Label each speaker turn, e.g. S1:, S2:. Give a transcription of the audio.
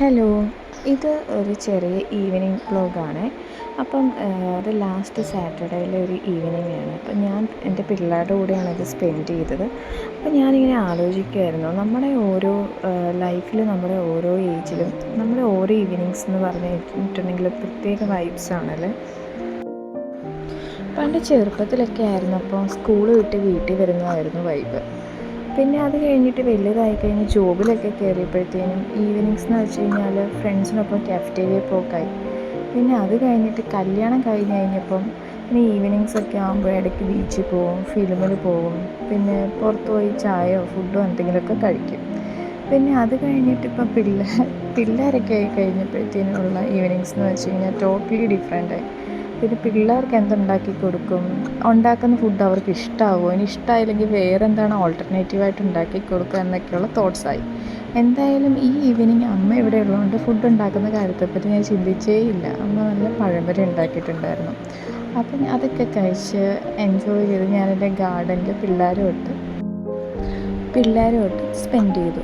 S1: Hello ഇത് ഒരു ചെറിയ ഈവനിങ് വ്ളോഗാണ് അപ്പം അത് ലാസ്റ്റ് സാറ്റർഡേയിലെ ഒരു ഈവനിങ് ആണ്. അപ്പം ഞാൻ എന്റെ പിള്ളേരുടെ കൂടെയാണ് ഇത് സ്പെൻഡ് ചെയ്തത്. അപ്പം ഞാനിങ്ങനെ ആലോചിക്കുമായിരുന്നു നമ്മുടെ ഓരോ ലൈഫിൽ നമ്മുടെ ഓരോ ഏജിലും നമ്മുടെ ഓരോ ഈവനിങ്സ് എന്ന് പറഞ്ഞിട്ടുണ്ടെങ്കിൽ പ്രത്യേക വൈബ്സ് ആണല്ലേ? പണ്ട് ചെറുപ്പത്തിലൊക്കെ ആയിരുന്നപ്പോൾ സ്കൂൾ വിട്ട് വീട്ടിൽ വരുന്നതായിരുന്നു വൈബ് പിന്നെ അത് കഴിഞ്ഞിട്ട് വലുതായി കഴിഞ്ഞ് ജോബിലൊക്കെ കയറിയപ്പോഴത്തേനും ഈവനിങ്സ് എന്ന് വെച്ച് കഴിഞ്ഞാൽ ഫ്രണ്ട്സിനൊപ്പം കാഫറ്റേരിയ പോക്കായി. പിന്നെ അത് കഴിഞ്ഞിട്ട് കല്യാണം കഴിഞ്ഞ് കഴിഞ്ഞപ്പം പിന്നെ ഈവനിങ്സ് ഒക്കെ ആകുമ്പോൾ ഇടയ്ക്ക് ബീച്ചിൽ പോകും ഫിലിമിൽ പോകും പിന്നെ പുറത്ത് പോയി ചായയോ ഫുഡോ എന്തെങ്കിലുമൊക്കെ കഴിക്കും. പിന്നെ അത് കഴിഞ്ഞിട്ട് ഇപ്പം പിള്ളേർ പിള്ളേരൊക്കെ ആയി കഴിഞ്ഞപ്പോഴത്തേനുള്ള ഈവനിങ്സ് എന്ന് വെച്ച് കഴിഞ്ഞാൽ ടോട്ടലി ഡിഫറെന്റായി പിന്നെ പിള്ളേർക്ക് എന്തുണ്ടാക്കി കൊടുക്കും? ഉണ്ടാക്കുന്ന ഫുഡ് അവർക്ക് ഇഷ്ടമാവുമോ ഇനി ഇഷ്ടമായില്ലെങ്കിൽ വേറെ എന്താണ് ഓൾട്ടർനേറ്റീവായിട്ട് ഉണ്ടാക്കി കൊടുക്കുക എന്നൊക്കെയുള്ള തോട്ട്സായി എന്തായാലും ഈ ഈവനിങ് അമ്മ ഇവിടെ ഉള്ളതുകൊണ്ട് ഫുഡ് ഉണ്ടാക്കുന്ന കാര്യത്തെപ്പറ്റി ഞാൻ ചിന്തിച്ചേ ഇല്ല. അമ്മ നല്ല പഴംപൊരി ഉണ്ടാക്കിയിട്ടുണ്ടായിരുന്നു. അപ്പം അതൊക്കെ കഴിച്ച് എൻജോയ് ചെയ്ത് ഞാൻ എന്റെ ഗാർഡനിൽ പിള്ളേരുമായിട്ട് പിള്ളേരുമായിട്ട് സ്പെൻഡ് ചെയ്തു.